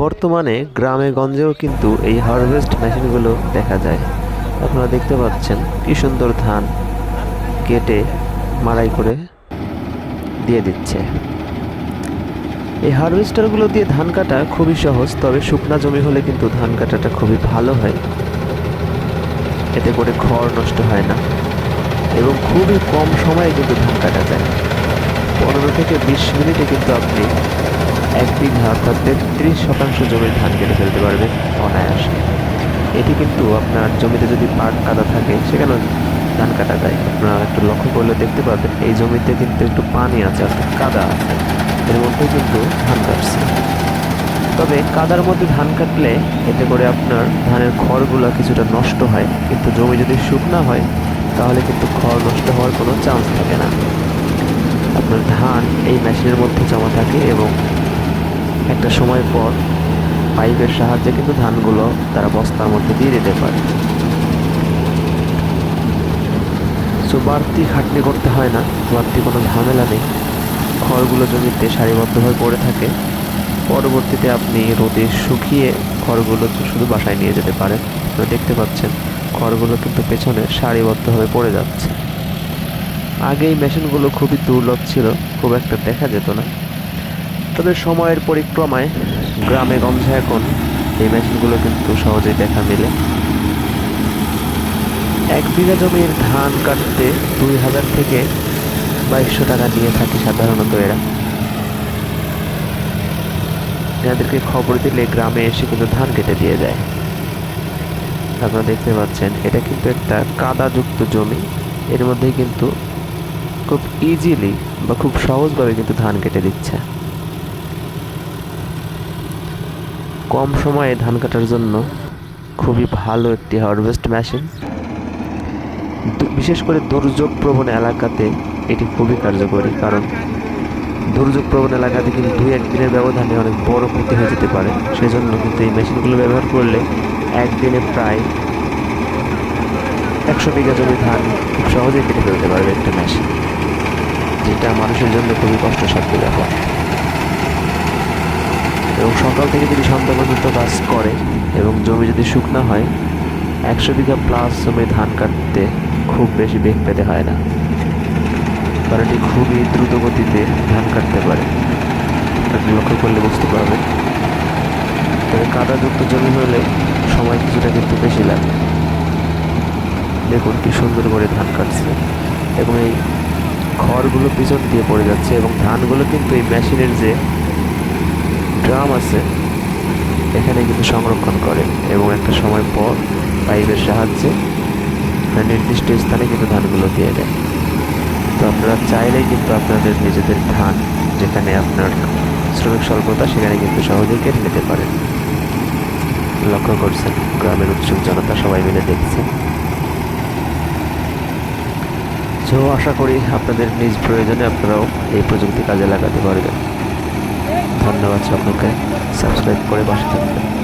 বর্তমানে গ্রামে গঞ্জেও কিন্তু এই হারভেস্ট মেশিনগুলো দেখা যায়। আপনারা দেখতে পাচ্ছেন কি সুন্দর ধান কেটে মাড়াই করে দিয়ে দিচ্ছে। এই হারভেস্টারগুলো দিয়ে ধান কাটা খুবই সহজ, তবে শুকনা জমি হলে কিন্তু ধান কাটাটা খুবই ভালো হয়। এতে করে খড় নষ্ট হয় না এবং খুবই কম সময়ে কিন্তু ধান কাটা যায়। পনেরো থেকে বিশ মিনিটে কিন্তু আপনি এক বিঘা অর্থাৎ তেত্রিশ শতাংশ জমির ধান কেটে ফেলতে পারবেন অনায়াসে। এটি কিন্তু আপনার জমিতে যদি পাট কাদা থাকে সেখানে ধান কাটা যায়। আপনারা একটু লক্ষ্য করলে দেখতে পাবেন, এই জমিতে কিন্তু একটু পানি আছে অর্থাৎ কাদা আছে। এর মধ্যে কিন্তু ধান কাটছে। তবে কাদার মধ্যে ধান কাটলে এতে করে আপনার ধানের খড়গুলো কিছুটা নষ্ট হয়। কিন্তু জমি যদি শুকনা হয়, তাহলে কিন্তু খড় নষ্ট হওয়ার কোনো চান্স থাকে না। আপনার ধান এই মেশিনের মধ্যে জমা থাকে এবং একটা সময় পর পাইপের সাহায্যে কিন্তু ধানগুলো তারা বস্তার মধ্যে দিয়ে দিতে পারে। সো বাড়তি খাটনি করতে হয় না, বাড়তি কোনো ঝামেলা নেই। খড়গুলো জমিতে সারিবদ্ধভাবে পড়ে থাকে। পরবর্তীতে আপনি রোদে শুকিয়ে খড়গুলো শুধু বাসায় নিয়ে যেতে পারেন। আপনারা দেখতে পাচ্ছেন, খড়গুলো কিন্তু পেছনে সারিবদ্ধভাবে পড়ে যাচ্ছে। আগে এই মেশিনগুলো খুবই দুর্লভ ছিল, খুব একটা দেখা যেত না। তবে সময়ের পরিক্রমায় গ্রামে গঞ্জে এখন এই মেশিনগুলো কিন্তু সহজেই দেখা মেলে। এক বিঘা জমির ধান কাটতে দুই হাজার থেকে বাইশশো টাকা নিয়ে থাকে সাধারণত এরা। এনাদেরকে খবর দিলে গ্রামে এসে কিন্তু ধান কেটে দিয়ে যায়। আপনারা দেখতে পাচ্ছেন, এটা কিন্তু একটা কাদাযুক্ত জমি। এর মধ্যেই কিন্তু খুব ইজিলি বা খুব সহজভাবে কিন্তু ধান কেটে দিচ্ছে। কম সময়ে ধান কাটার জন্য খুবই ভালো একটি হারভেস্ট মেশিন বিশেষ করে দুর্যোগ প্রবণ এলাকাতে এটি খুবই কার্যকরী, কারণ দুর্যোগ প্রবণ এলাকাতে কিন্তু দুই একদিনের ব্যবধানে অনেক বড় ক্ষতি হয়ে যেতে পারে। সেজন্য কিন্তু এই মেশিনগুলো ব্যবহার করলে একদিনে প্রায় একশো বিঘা জমি ধান খুব সহজেই কেটে ফেলতে পারবে একটা মেশিন যেটা মানুষের জন্য খুবই কষ্টসাধ্য ব্যাপার। এবং সকাল থেকে যদি সন্ধ্যা পর্যন্ত কাজ করে এবং জমি যদি শুকনা হয়, একশো বিঘা প্লাস জমি ধান কাটতে খুব বেশি বেগ পেতে হয় না। কারণ এটি খুবই দ্রুত গতিতে ধান কাটতে পারে। আপনি লক্ষ্য করলে বুঝতে পারবেন। তবে কাদাযুক্ত জমি হলে সময় কিছুটা কিন্তু বেশি লাগে। দেখুন কি সুন্দর করে ধান কাটছে এবং এই খড়গুলো পিছন দিয়ে পড়ে যাচ্ছে এবং ধানগুলো কিন্তু এই মেশিনের যে ড্রাম আছে, এখানে কিন্তু সংরক্ষণ করে এবং একটা সময় পর পাইপের সাহায্যে নির্দিষ্ট স্থানে কিন্তু ধানগুলো দিয়ে দেয়। তো আপনারা চাইলেই কিন্তু আপনাদের নিজেদের ধান যেখানে আপনার শ্রমিক স্বল্পতা, সেখানে কিন্তু সহজেই কেটে নিতে পারেন। লক্ষ্য করছেন, গ্রামের উৎসুক জনতা সবাই মিলে দেখছে তো আশা করি আপনাদের নিজ প্রয়োজনে আপনারাও এই প্রযুক্তি কাজে লাগাতে পারবেন। ধন্যবাদ সকলকে। সাবস্ক্রাইব করে পাশে থাকবেন।